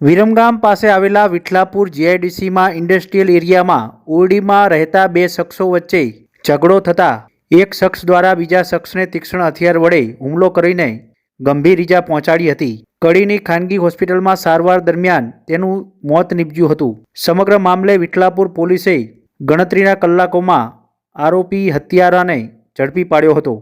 વિરમગામ પાસે આવેલા વિઠલાપુર જીઆઈડીસીમાં ઇન્ડસ્ટ્રીયલ એરિયામાં ઓરડીમાં રહેતા બે શખ્સો વચ્ચે ઝઘડો થતાં એક શખ્સ દ્વારા બીજા શખ્સને તીક્ષ્ણ હથિયાર વડે હુમલો કરીને ગંભીર ઈજા પહોંચાડી હતી. કડીની ખાનગી હોસ્પિટલમાં સારવાર દરમિયાન તેનું મોત નીપજ્યું હતું. સમગ્ર મામલે વિઠલાપુર પોલીસે ગણતરીના કલાકોમાં આરોપી હત્યારાને ઝડપી પાડ્યો હતો.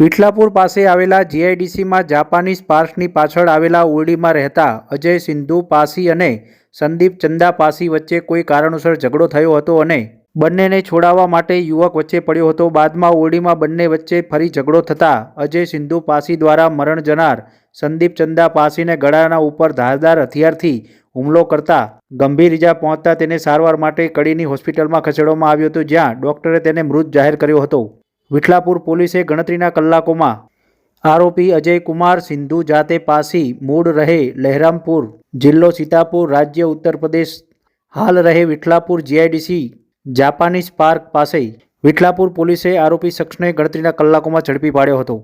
વિઠલાપુર પાસે આવેલા જીઆઈડીસીમાં જાપાનીઝ પાર્કની પાછળ આવેલા ઓરડીમાં રહેતા અજય સિંધુ, પાસી અને સંદીપ ચંદા પાસી વચ્ચે કોઈ કારણોસર ઝઘડો થયો હતો અને બંનેને છોડાવવા માટે યુવક વચ્ચે પડ્યો હતો. બાદમાં ઓરડીમાં બંને વચ્ચે ફરી ઝઘડો થતાં અજય સિંધુ, પાસી દ્વારા મરણ જનાર સંદીપ ચંદા પાસીને ગળાના ઉપર ધારદાર હથિયારથી હુમલો કરતા ગંભીર ઈજા પહોંચતા તેને સારવાર માટે કડીની હોસ્પિટલમાં ખસેડવામાં આવ્યો હતો, જ્યાં ડોક્ટરે તેને મૃત જાહેર કર્યો હતો. વિઠલાપુર પોલીસે ગણતરીના કલાકોમાં આરોપી અજય કુમાર સિંધુ જાતે પાસી મૂળ રહે લહેરામપુર જિલ્લો સીતાપુર રાજ્ય ઉત્તર પ્રદેશ. હાલ રહે વિઠલાપુર જીઆઈડીસી જાપાનીઝ પાર્ક પાસે. વિઠલાપુર પોલીસે આરોપી શખ્સને ગણતરીના કલાકોમાં ઝડપી પાડ્યો હતો.